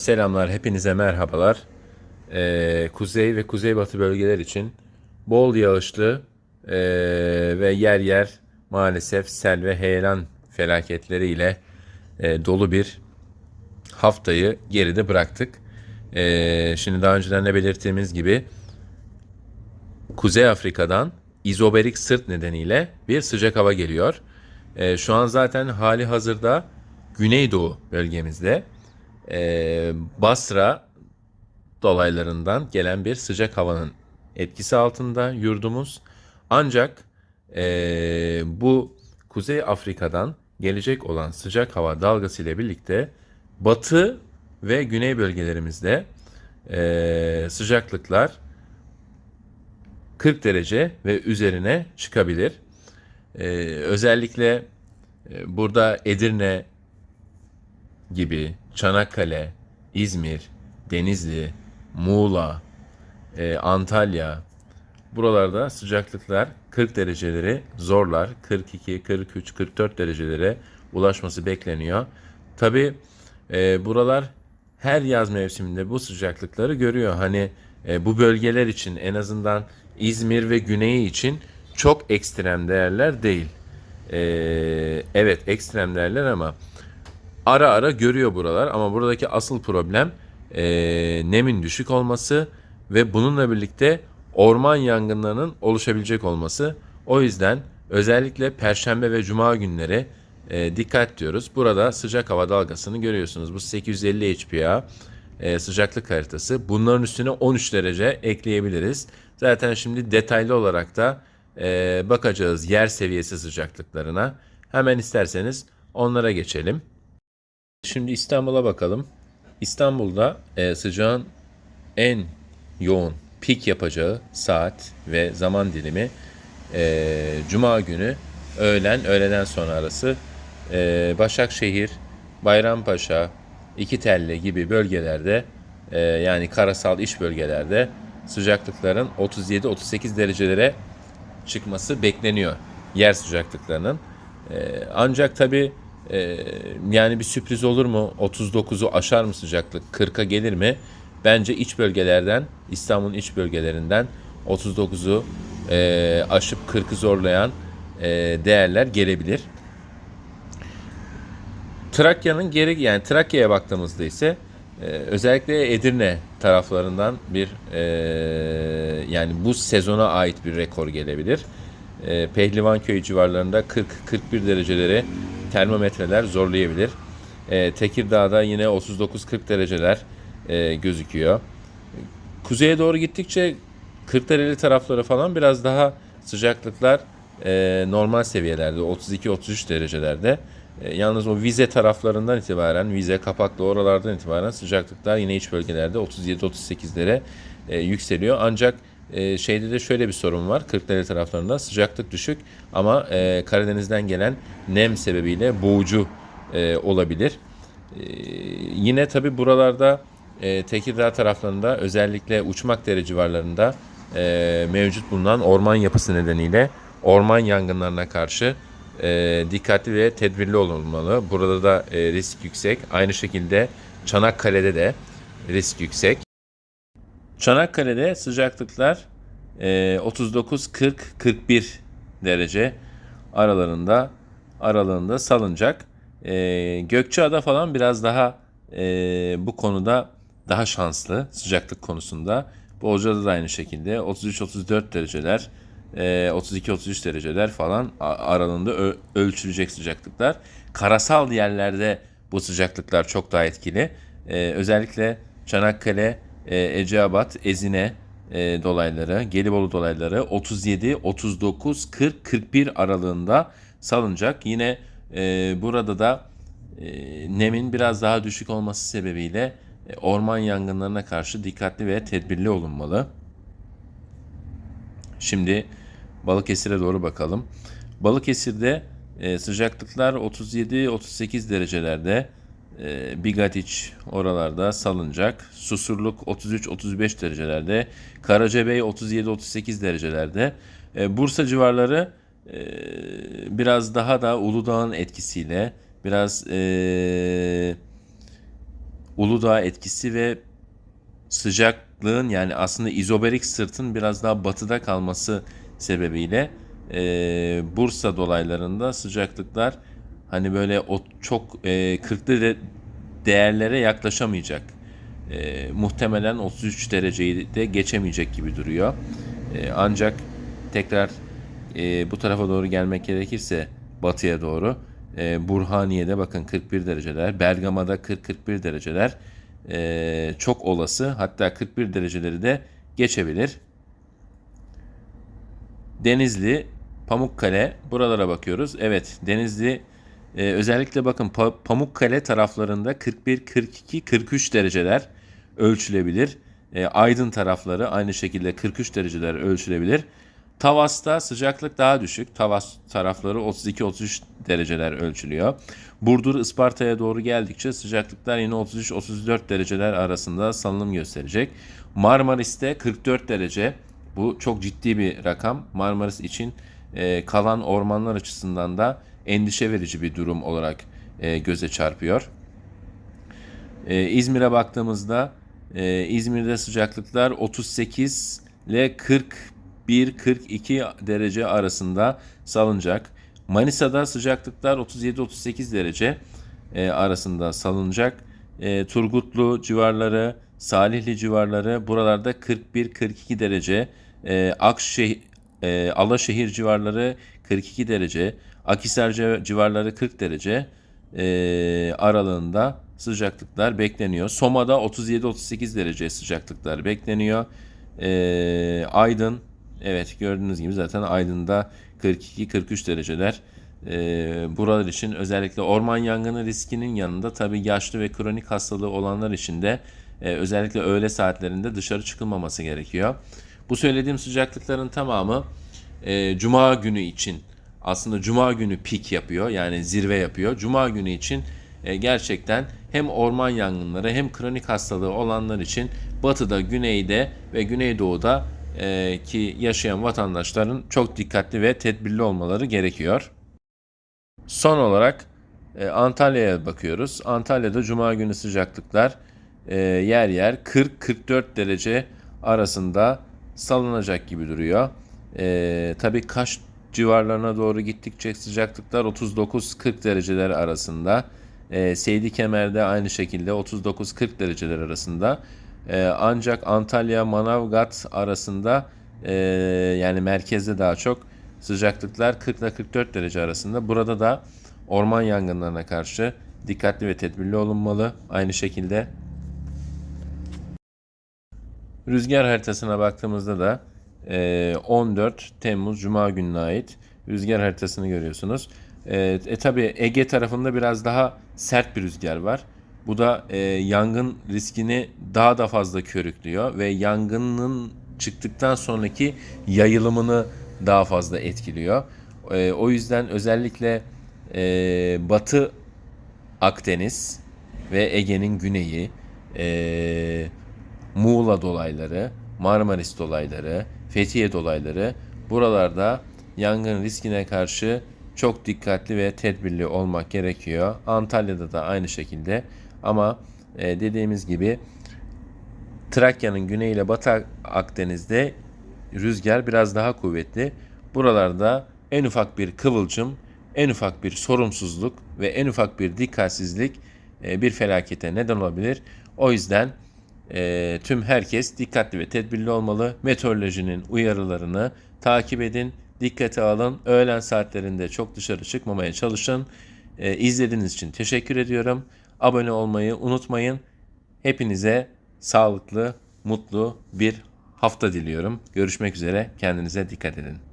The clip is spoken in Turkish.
Selamlar, hepinize merhabalar. Ee, kuzey ve kuzeybatı bölgeler için bol yağışlı ee, ve yer yer maalesef sel ve heyelan felaketleriyle ee, dolu bir haftayı geride bıraktık. Ee, şimdi daha önceden de belirttiğimiz gibi Kuzey Afrika'dan izoberik sırt nedeniyle bir sıcak hava geliyor. Ee, şu an zaten hali hazırda Güneydoğu bölgemizde e, Basra dolaylarından gelen bir sıcak havanın etkisi altında yurdumuz. Ancak e, bu Kuzey Afrika'dan gelecek olan sıcak hava dalgası ile birlikte batı ve güney bölgelerimizde e, sıcaklıklar 40 derece ve üzerine çıkabilir. E, özellikle e, burada Edirne gibi Çanakkale, İzmir, Denizli, Muğla, e, Antalya buralarda sıcaklıklar 40 dereceleri zorlar. 42, 43, 44 derecelere ulaşması bekleniyor. Tabi buralar her yaz mevsiminde bu sıcaklıkları görüyor. Hani e, bu bölgeler için en azından İzmir ve güneyi için çok ekstrem değerler değil. E, evet ekstrem değerler ama ara ara görüyor buralar ama buradaki asıl problem e, nemin düşük olması ve bununla birlikte orman yangınlarının oluşabilecek olması. O yüzden özellikle Perşembe ve Cuma günleri e, dikkat diyoruz. Burada sıcak hava dalgasını görüyorsunuz. Bu 850 HPA e, sıcaklık haritası. Bunların üstüne 13 derece ekleyebiliriz. Zaten şimdi detaylı olarak da e, bakacağız yer seviyesi sıcaklıklarına. Hemen isterseniz onlara geçelim. Şimdi İstanbul'a bakalım. İstanbul'da e, sıcağın en yoğun pik yapacağı saat ve zaman dilimi e, Cuma günü öğlen, öğleden sonra arası e, Başakşehir, Bayrampaşa, İkitelli gibi bölgelerde e, yani karasal iç bölgelerde sıcaklıkların 37-38 derecelere çıkması bekleniyor yer sıcaklıklarının. E, ancak tabi e, yani bir sürpriz olur mu? 39'u aşar mı sıcaklık? 40'a gelir mi? Bence iç bölgelerden, İstanbul'un iç bölgelerinden 39'u e, aşıp 40'ı zorlayan e, değerler gelebilir. Trakya'nın geri yani Trakya'ya baktığımızda ise e, özellikle Edirne taraflarından bir e, yani bu sezona ait bir rekor gelebilir. E, Pehlivanköy civarlarında 40-41 dereceleri termometreler zorlayabilir. E, Tekirdağ'da yine 39-40 dereceler e, gözüküyor. Kuzeye doğru gittikçe 40 derece tarafları falan biraz daha sıcaklıklar e, normal seviyelerde 32-33 derecelerde. E, yalnız o vize taraflarından itibaren vize kapaklı oralardan itibaren sıcaklıklar yine iç bölgelerde 37-38'lere e, yükseliyor. Ancak e, şeyde de şöyle bir sorun var. 40 derece taraflarında sıcaklık düşük ama e, Karadeniz'den gelen nem sebebiyle boğucu e, olabilir. E, yine tabi buralarda e, Tekirdağ taraflarında özellikle Uçmakdere civarlarında e, mevcut bulunan orman yapısı nedeniyle orman yangınlarına karşı e, dikkatli ve tedbirli olunmalı. Burada da e, risk yüksek. Aynı şekilde Çanakkale'de de risk yüksek. Çanakkale'de sıcaklıklar e, 39 40 41 derece aralarında aralığında salınacak. E, Gökçeada falan biraz daha e, bu konuda daha şanslı sıcaklık konusunda. Bolca'da da aynı şekilde 33-34 dereceler, e, 32-33 dereceler falan aralığında ölçülecek sıcaklıklar. Karasal yerlerde bu sıcaklıklar çok daha etkili. E, özellikle Çanakkale, e, Eceabat, Ezine e, dolayları, Gelibolu dolayları 37, 39, 40, 41 aralığında salınacak. Yine e, burada da e, nemin biraz daha düşük olması sebebiyle e, orman yangınlarına karşı dikkatli ve tedbirli olunmalı. Şimdi Balıkesir'e doğru bakalım. Balıkesir'de e, sıcaklıklar 37-38 derecelerde. E, Bigatiç oralarda salınacak. Susurluk 33-35 derecelerde. Karacabey 37-38 derecelerde. E, Bursa civarları e, biraz daha da Uludağ'ın etkisiyle biraz e, Uludağ etkisi ve sıcaklığın yani aslında izoberik sırtın biraz daha batıda kalması sebebiyle e, Bursa dolaylarında sıcaklıklar hani böyle o çok e, 40'lı de- değerlere yaklaşamayacak. E, muhtemelen 33 dereceyi de geçemeyecek gibi duruyor. E, ancak tekrar e, bu tarafa doğru gelmek gerekirse batıya doğru e, Burhaniye'de bakın 41 dereceler, Bergama'da 40-41 dereceler e, çok olası. Hatta 41 dereceleri de geçebilir. Denizli, Pamukkale buralara bakıyoruz. Evet Denizli e, özellikle bakın Pa- Pamukkale taraflarında 41, 42, 43 dereceler ölçülebilir. E, Aydın tarafları aynı şekilde 43 dereceler ölçülebilir. Tavas'ta sıcaklık daha düşük. Tavas tarafları 32-33 dereceler ölçülüyor. Burdur Isparta'ya doğru geldikçe sıcaklıklar yine 33-34 dereceler arasında salınım gösterecek. Marmaris'te 44 derece. Bu çok ciddi bir rakam. Marmaris için e, kalan ormanlar açısından da endişe verici bir durum olarak e, göze çarpıyor. Ee, İzmir'e baktığımızda e, İzmir'de sıcaklıklar 38 ile 41-42 derece arasında salınacak. Manisa'da sıcaklıklar 37-38 derece e, arasında salınacak. E, Turgutlu civarları, Salihli civarları buralarda 41-42 derece. E, Akşehir, e, Alaşehir civarları 42 derece. Akhisar civ- civarları 40 derece e, aralığında sıcaklıklar bekleniyor. Soma'da 37-38 derece sıcaklıklar bekleniyor. E, Aydın, evet gördüğünüz gibi zaten Aydın'da 42-43 dereceler. E, buralar için özellikle orman yangını riskinin yanında tabii yaşlı ve kronik hastalığı olanlar için de e, özellikle öğle saatlerinde dışarı çıkılmaması gerekiyor. Bu söylediğim sıcaklıkların tamamı e, Cuma günü için aslında Cuma günü pik yapıyor yani zirve yapıyor. Cuma günü için e, gerçekten hem orman yangınları hem kronik hastalığı olanlar için batıda, güneyde ve güneydoğuda e, ki yaşayan vatandaşların çok dikkatli ve tedbirli olmaları gerekiyor. Son olarak e, Antalya'ya bakıyoruz. Antalya'da Cuma günü sıcaklıklar e, yer yer 40-44 derece arasında salınacak gibi duruyor. E, tabii Kaş civarlarına doğru gittikçe sıcaklıklar 39-40 dereceler arasında. E, Seydi Kemer'de aynı şekilde 39-40 dereceler arasında. E, ancak Antalya Manavgat arasında e, yani merkezde daha çok sıcaklıklar 40 ile 44 derece arasında. Burada da orman yangınlarına karşı dikkatli ve tedbirli olunmalı. Aynı şekilde Rüzgar haritasına baktığımızda da e, 14 Temmuz Cuma gününe ait rüzgar haritasını görüyorsunuz. E, e tabi Ege tarafında biraz daha sert bir rüzgar var. Bu da e, yangın riskini daha da fazla körüklüyor ve yangının çıktıktan sonraki yayılımını daha fazla etkiliyor. E, o yüzden özellikle e, Batı Akdeniz ve Ege'nin güneyi, e, Muğla dolayları, Marmaris dolayları, Fethiye dolayları buralarda yangın riskine karşı çok dikkatli ve tedbirli olmak gerekiyor. Antalya'da da aynı şekilde ama e, dediğimiz gibi Trakya'nın güney ile batı Akdeniz'de rüzgar biraz daha kuvvetli. Buralarda en ufak bir kıvılcım, en ufak bir sorumsuzluk ve en ufak bir dikkatsizlik e, bir felakete neden olabilir. O yüzden e, tüm herkes dikkatli ve tedbirli olmalı. Meteorolojinin uyarılarını takip edin, dikkate alın. Öğlen saatlerinde çok dışarı çıkmamaya çalışın. E, izlediğiniz için teşekkür ediyorum. Abone olmayı unutmayın. Hepinize sağlıklı, mutlu bir hafta diliyorum. Görüşmek üzere. Kendinize dikkat edin.